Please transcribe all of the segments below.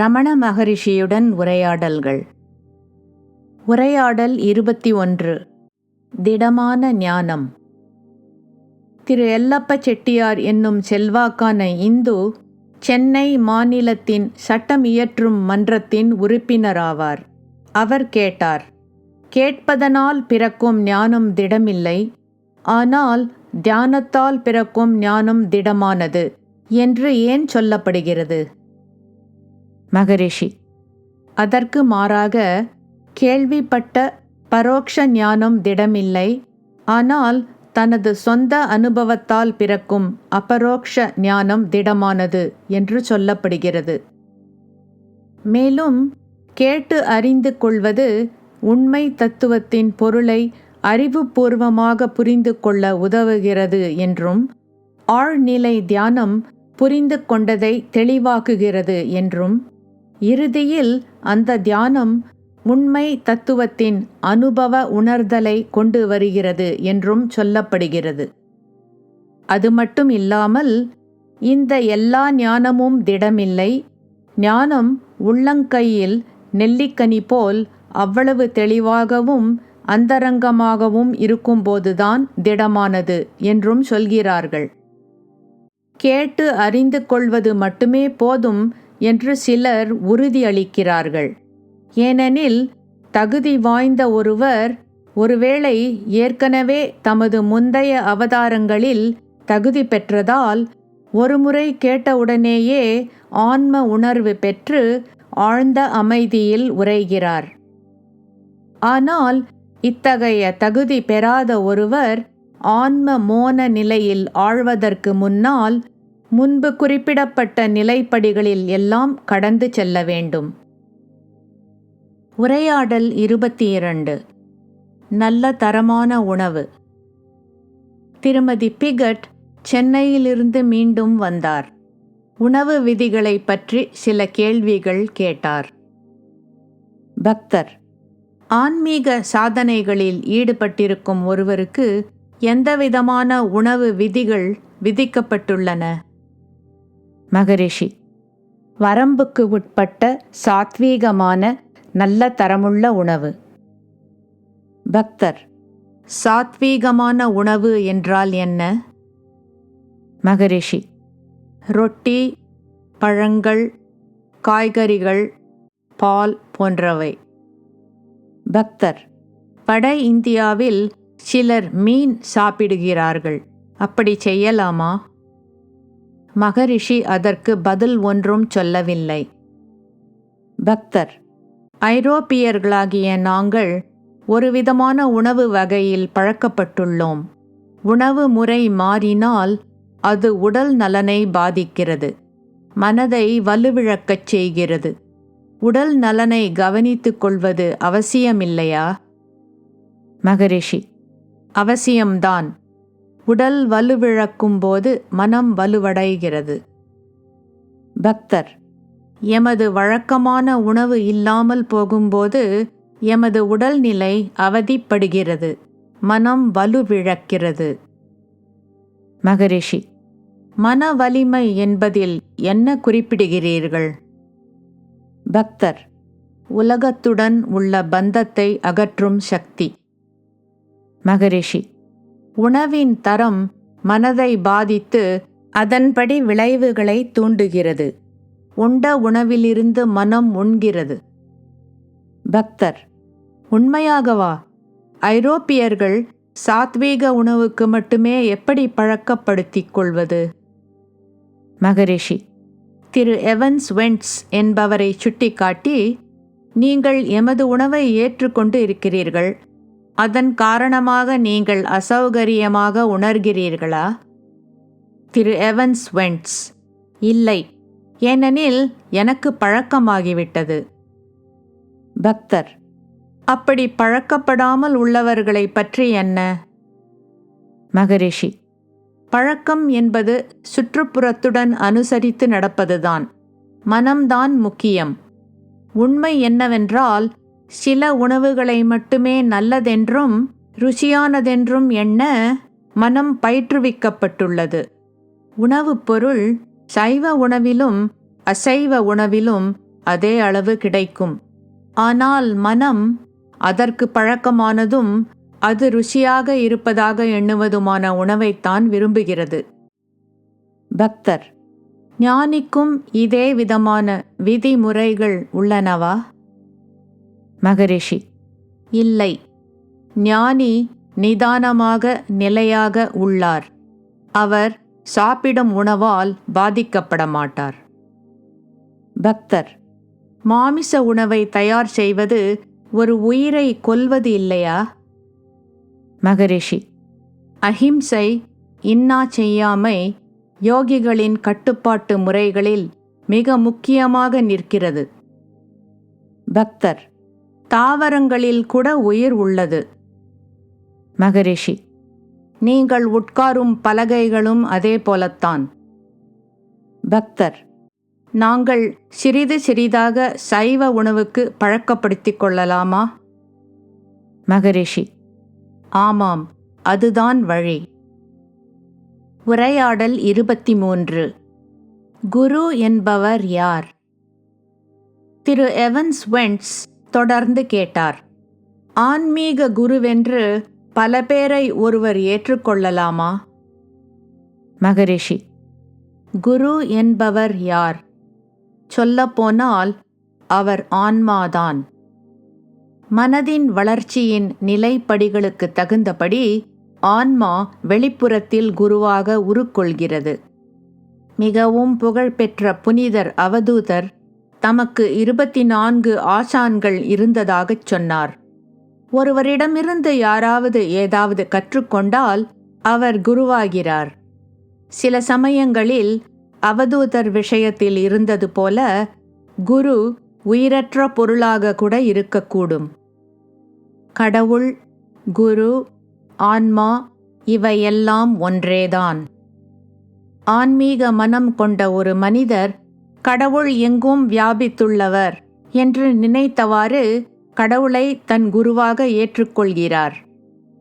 ரமண மகரிஷியுடன் உரையாடல்கள். உரையாடல் இருபத்தி ஒன்று. திடமான ஞானம். திரு எல்லப்ப செட்டியார் என்னும் செல்வாக்கான இந்து சென்னை மாநிலத்தின் சட்டம் இயற்றும் மன்றத்தின் உறுப்பினராவார். அவர் கேட்டார் கேட்பதனால் பிறக்கும் ஞானம் திடமில்லை ஆனால் தியானத்தால் பிறக்கும் ஞானம் திடமானது என்று ஏன் சொல்லப்படுகிறது? மகரிஷி. அதற்கு மாறாக கேள்விப்பட்ட பரோக்ஷ ஞானம் திடமில்லை ஆனால் தனது சொந்த அனுபவத்தால் பிறக்கும் அபரோக்ஷ ஞானம் திடமானது என்று சொல்லப்படுகிறது. மேலும் கேட்டு அறிந்து கொள்வது உண்மை தத்துவத்தின் பொருளை அறிவுபூர்வமாக புரிந்து கொள்ள உதவுகிறது என்றும் ஆழ்நிலை தியானம் புரிந்து கொண்டதை தெளிவாக்குகிறது என்றும் இறுதியில் அந்த தியானம் உண்மை தத்துவத்தின் அனுபவ உணர்தலை கொண்டு வருகிறது என்றும் சொல்லப்படுகிறது. அது மட்டும் இல்லாமல் இந்த எல்லா ஞானமும் திடமில்லை. ஞானம் உள்ளங்கையில் நெல்லிக்கனி போல் அவ்வளவு தெளிவாகவும் அந்தரங்கமாகவும் இருக்கும்போதுதான் திடமானது என்றும் சொல்கிறார்கள். கேட்டு அறிந்து கொள்வது மட்டுமே போதும் என்று சிலர் உறுதியளிக்கிறார்கள். ஏனெனில் தகுதி வாய்ந்த ஒருவர் ஒருவேளை ஏற்கனவே தமது முந்தைய அவதாரங்களில் தகுதி பெற்றதால் ஒருமுறை கேட்டவுடனேயே ஆன்ம உணர்வு பெற்று ஆழ்ந்த அமைதியில் உரைகிறார் ஆனால் இத்தகைய தகுதி பெறாத ஒருவர் ஆன்ம மோன நிலையில் ஆழ்வதற்கு முன்னால் முன்பு குறிப்பிடப்பட்ட நிலைப்படிகளில் எல்லாம் கடந்து செல்ல வேண்டும். உரையாடல் இருபத்தி இரண்டு நல்ல தரமான உணவு. திருமதி பிகட் சென்னையிலிருந்து மீண்டும் வந்தார். உணவு விதிகளை பற்றி சில கேள்விகள் கேட்டார். பக்தர். ஆன்மீக சாதனைகளில் ஈடுபட்டிருக்கும் ஒருவருக்கு எந்தவிதமான உணவு விதிகள் விதிக்கப்பட்டுள்ளன? மகரிஷி. வரம்புக்கு உட்பட்ட சாத்வீகமான நல்ல தரமுள்ள உணவு. பக்தர் சாத்வீகமான உணவு என்றால் என்ன? மகரிஷி ரொட்டி பழங்கள் காய்கறிகள் பால் போன்றவை. பக்தர் வட இந்தியாவில் சிலர் மீன் சாப்பிடுகிறார்கள். அப்படி செய்யலாமா? மகரிஷி அதற்கு பதில் ஒன்றும் சொல்லவில்லை. பக்தர் ஐரோப்பியர்களாகிய நாங்கள் ஒரு விதமான உணவு வகையில் பழக்கப்பட்டுள்ளோம். உணவு முறை மாறினால் அது உடல் நலனை பாதிக்கிறது. மனதை வலுவிழக்கச் செய்கிறது. உடல் நலனை கவனித்துக் கொள்வது அவசியமில்லையா? மகரிஷி அவசியம்தான். உடல் வலுவிழக்கும் போது மனம் வலுவடைகிறது. பக்தர் எமது வழக்கமான உணவு இல்லாமல் போகும்போது எமது உடல்நிலை அவதிப்படுகிறது மனம் வலுவிழக்கிறது. மகரிஷி மன வலிமை என்பதில் என்ன குறிப்பிடுகிறீர்கள்? பக்தர் உலகத்துடன் உள்ள பந்தத்தை அகற்றும் சக்தி. மகரிஷி உணவின் தரம் மனதை பாதித்து அதன்படி விளைவுகளை தூண்டுகிறது. உண்ட உணவிலிருந்து மனம் உண்கிறது. பக்தர் உண்மையாகவா? ஐரோப்பியர்கள் சாத்வீக உணவுக்கு மட்டுமே எப்படி பழக்கப்படுத்திக் கொள்வது? மகரிஷி திரு எவன்ஸ் வென்ட்ஸ் என்பவரை சுட்டிக்காட்டி நீங்கள் எமது உணவை ஏற்றுக்கொண்டு இருக்கிறீர்கள். அதன் காரணமாக நீங்கள் அசௌகரியமாக உணர்கிறீர்களா? திரு எவன்ஸ் வென்ட்ஸ் இல்லை. ஏனெனில் எனக்கு பழக்கமாகிவிட்டது. பக்தர் அப்படி பழக்கப்படாமல் உள்ளவர்களை பற்றி என்ன? மகரிஷி பழக்கம் என்பது சுற்றுப்புறத்துடன் அனுசரித்து நடப்பதுதான். மனம்தான் முக்கியம். உண்மை என்னவென்றால் சில உணவுகளை மட்டுமே நல்லதென்றும் ருசியானதென்றும் எண்ண மனம் பயிற்றுவிக்கப்பட்டுள்ளது. உணவுப் பொருள் சைவ உணவிலும் அசைவ உணவிலும் அதே அளவு கிடைக்கும். ஆனால் மனம் அதற்கு பழக்கமானதும் அது ருசியாக இருப்பதாக எண்ணுவதுமான உணவைத்தான் விரும்புகிறது. பக்தர் ஞானிக்கும் இதே விதமான விதிமுறைகள் உள்ளனவா? மகரிஷி. இல்லை ஞானி நிதானமாக நிலையாக உள்ளார். அவர் சாப்பிடும் உணவால் பாதிக்கப்பட மாட்டார். பக்தர் மாமிச உணவை தயார் செய்வது ஒரு உயிரை கொல்வது இல்லையா? மகரிஷி அஹிம்சை இன்னா செய்யாமை யோகிகளின் கட்டுப்பாட்டு முறைகளில் மிக முக்கியமாக நிற்கிறது. பக்தர் தாவரங்களில் கூட உயிர் உள்ளது. மகரிஷி நீங்கள் உட்காரும் பலகைகளும் அதே போலத்தான். பக்தர் நாங்கள் சிறிது சிறிதாக சைவ உணவுக்கு பழக்கப்படுத்திக் கொள்ளலாமா? மகரிஷி ஆமாம் அதுதான் வழி. உரையாடல் இருபத்தி மூன்று குரு என்பவர் யார்? திரு எவன்ஸ் வென்ட்ஸ் தொடர்ந்து கேட்டார். ஆன்மீக குருவென்று பல பேரை ஒருவர் ஏற்றுக்கொள்ளலாமா? மகரிஷி குரு என்பவர் யார்? சொல்லப்போனால் அவர் ஆன்மாதான். மனதின் வளர்ச்சியின் நிலைப்படிகளுக்கு தகுந்தபடி ஆன்மா வெளிப்புறத்தில் குருவாக உருக்கொள்கிறது. மிகவும் புகழ்பெற்ற புனிதர் அவதூதர் தமக்கு இருபத்தி நான்கு ஆசான்கள் இருந்ததாகச் சொன்னார். ஒருவரிடமிருந்து யாராவது ஏதாவது கற்றுக்கொண்டால் அவர் குருவாகிறார். சில சமயங்களில் அவதூதர் விஷயத்தில் இருந்தது போல குரு உயிரற்ற பொருளாக கூட இருக்கக்கூடும். கடவுள் குரு ஆன்மா இவையெல்லாம் ஒன்றேதான். ஆன்மீக மனம் கொண்ட ஒரு மனிதர் கடவுள் எங்கும் வியாபித்துள்ளவர் என்று நினைத்தவாறு கடவுளை தன் குருவாக ஏற்றுக்கொள்கிறார்.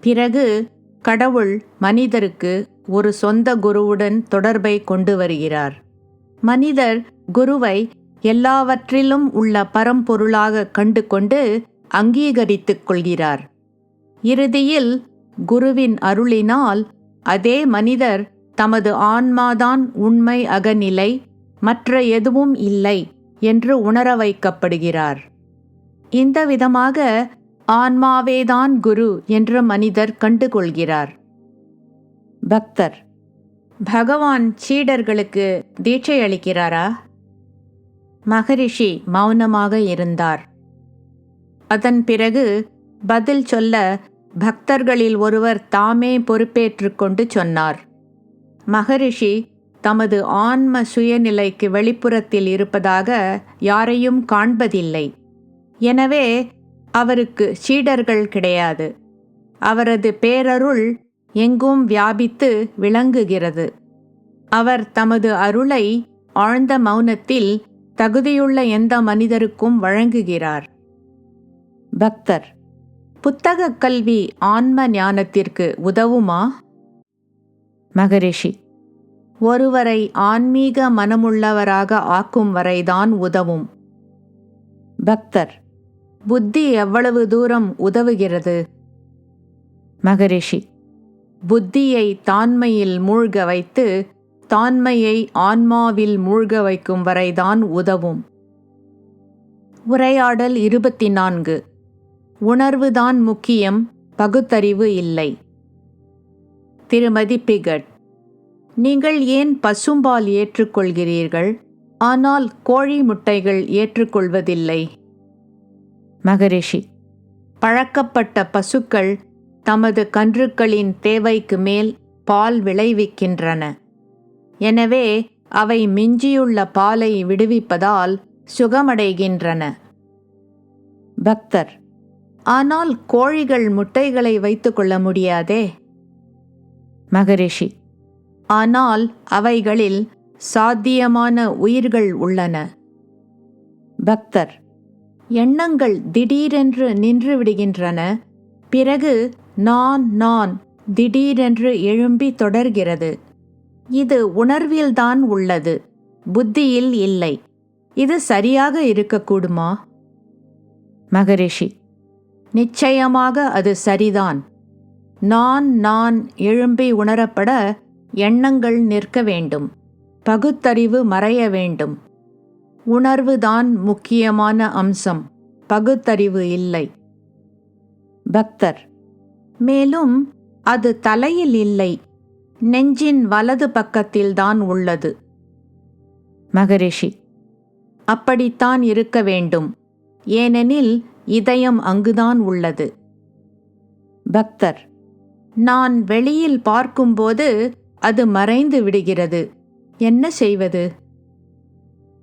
பிறகு கடவுள் மனிதருக்கு ஒரு சொந்த குருவுடன் தொடர்பை கொண்டு வருகிறார். மனிதர் குருவை எல்லாவற்றிலும் உள்ள பரம்பொருளாக கண்டு கொண்டு அங்கீகரித்துக் கொள்கிறார். இறுதியில் குருவின் அருளினால் அதே மனிதர் தமது ஆன்மாதான் உண்மை அகநிலை மற்ற எதுவும் இல்லை என்று உணர வைக்கப்படுகிறார். இந்த விதமாக ஆன்மாவேதான் குரு என்று மனிதர் கண்டுகொள்கிறார். பக்தர் பகவான் சீடர்களுக்கு தீட்சை அளிக்கிறாரா? மகரிஷி மௌனமாக இருந்தார். அதன் பிறகு பதில் சொல்ல பக்தர்களில் ஒருவர் தாமே பொறுப்பேற்றுக்கொண்டு சொன்னார். மகரிஷி தமது ஆன்ம சுயநிலைக்கு வெளிப்புறத்தில் இருப்பதாக யாரையும் காண்பதில்லை. எனவே அவருக்கு சீடர்கள் கிடையாது. அவரது பேரருள் எங்கும் வியாபித்து விளங்குகிறது. அவர் தமது அருளை ஆழ்ந்த மௌனத்தில் தகுதியுள்ள எந்த மனிதருக்கும் வழங்குகிறார். பக்தர் புத்தக கல்வி ஆன்ம ஞானத்திற்கு உதவுமா? மகரிஷி ஒருவரை ஆன்மீக மனமுள்ளவராக ஆக்கும் வரைதான் உதவும். பக்தர் புத்தி எவ்வளவு தூரம் உதவுகிறது? மகரிஷி புத்தியை தான்மையில் மூழ்க வைத்து தான்மையை ஆன்மாவில் மூழ்க வைக்கும் வரைதான் உதவும். உரையாடல் இருபத்தி நான்கு உணர்வுதான் முக்கியம் பகுத்தறிவு இல்லை. திருமதி பிகட் நீங்கள் ஏன் பசும்பால் ஏற்றுக்கொள்கிறீர்கள்? ஆனால் கோழி முட்டைகள் ஏற்றுக்கொள்வதில்லை. மகரிஷி பழக்கப்பட்ட பசுக்கள் தமது கன்றுக்களின் தேவைக்கு மேல் பால் விளைவிக்கின்றன. எனவே அவை மிஞ்சியுள்ள பாலை விடுவிப்பதால் சுகமடைகின்றன. பக்தர் ஆனால் கோழிகள் முட்டைகளை வைத்துக்கொள்ள முடியாதே? மகரிஷி ஆனால் அவைகளில் சாத்தியமான உயிர்கள் உள்ளன. பக்தர். எண்ணங்கள் திடீரென்று நின்று விடுகின்றன. பிறகு நான் நான் திடீரென்று எழும்பி தொடர்கிறது. இது உணர்வில்தான் உள்ளது. புத்தியில் இல்லை. இது சரியாக இருக்கக்கூடுமா? மகரிஷி. நிச்சயமாக அது சரிதான். நான் நான் எழும்பி உணரப்பட எண்ணங்கள் நிற்க வேண்டும். பகுத்தறிவு மறைய வேண்டும். உணர்வுதான் முக்கியமான அம்சம். பகுத்தறிவு இல்லை. பக்தர். மேலும் அது தலையில் இல்லை. நெஞ்சின் வலது பக்கத்தில்தான் உள்ளது. மகரிஷி. அப்படித்தான் இருக்க வேண்டும். ஏனெனில் இதயம் அங்குதான் உள்ளது. பக்தர். நான் வெளியில் பார்க்கும்போது அது மறைந்து விடுகிறது. என்ன செய்வது?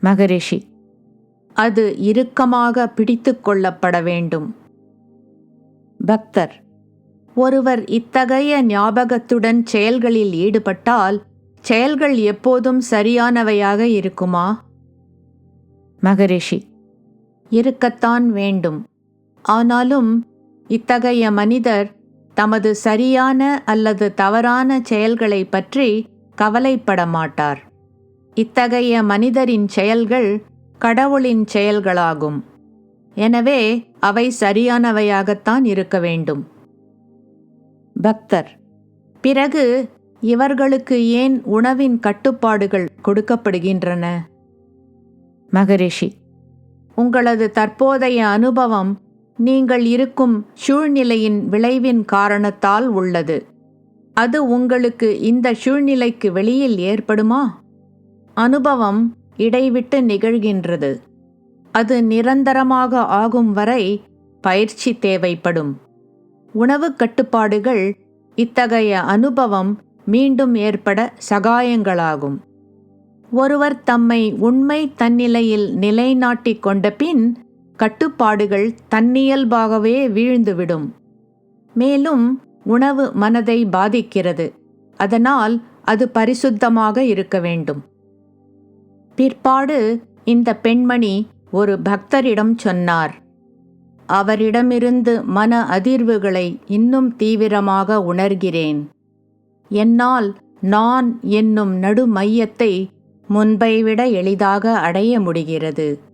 மகரிஷி. அது இறுக்கமாக பிடித்து கொள்ளப்பட வேண்டும். பக்தர். ஒருவர் இத்தகைய ஞாபகத்துடன் செயல்களில் ஈடுபட்டால் செயல்கள் எப்போதும் சரியானவையாக இருக்குமா? மகரிஷி. இருக்கத்தான் வேண்டும். ஆனாலும் இத்தகைய மனிதர் தமது சரியான அல்லது தவறான செயல்களை பற்றி கவலைப்பட மாட்டார் இத்தகைய மனிதரின் செயல்கள் கடவுளின் செயல்களாகும். எனவே அவை சரியானவையாகத்தான் இருக்க வேண்டும். பக்தர். பிறகு இவர்களுக்கு ஏன் உணவின் கட்டுப்பாடுகள் கொடுக்கப்படுகின்றன? மகரிஷி. உங்களது தற்போதைய அனுபவம் நீங்கள் இருக்கும் சூழ்நிலையின் விளைவின் காரணத்தால் உள்ளது. அது உங்களுக்கு இந்த சூழ்நிலைக்கு வெளியில் ஏற்படுமா? அனுபவம் இடைவிட்டு நிகழ்கின்றது. அது நிரந்தரமாக ஆகும் வரை பயிற்சி தேவைப்படும். உணவு கட்டுப்பாடுகள் இத்தகைய அனுபவம் மீண்டும் ஏற்பட சகாயங்களாகும். ஒருவர் தம்மை உண்மை தன்னிலையில் நிலைநாட்டிக் கொண்ட பின் கட்டுப்பாடுகள் தன்னியல்பாகவே வீழ்ந்துவிடும். மேலும் உணவு மனதை பாதிக்கிறது. அதனால் அது பரிசுத்தமாக இருக்க வேண்டும். பிற்பாடு இந்த பெண்மணி ஒரு பக்தரிடம் சொன்னார். அவரிடமிருந்து மன அதிர்வுகளை இன்னும் தீவிரமாக உணர்கிறேன். என்னால் நான் என்னும் நடு மையத்தை முன்பை விட எளிதாக அடைய முடிகிறது.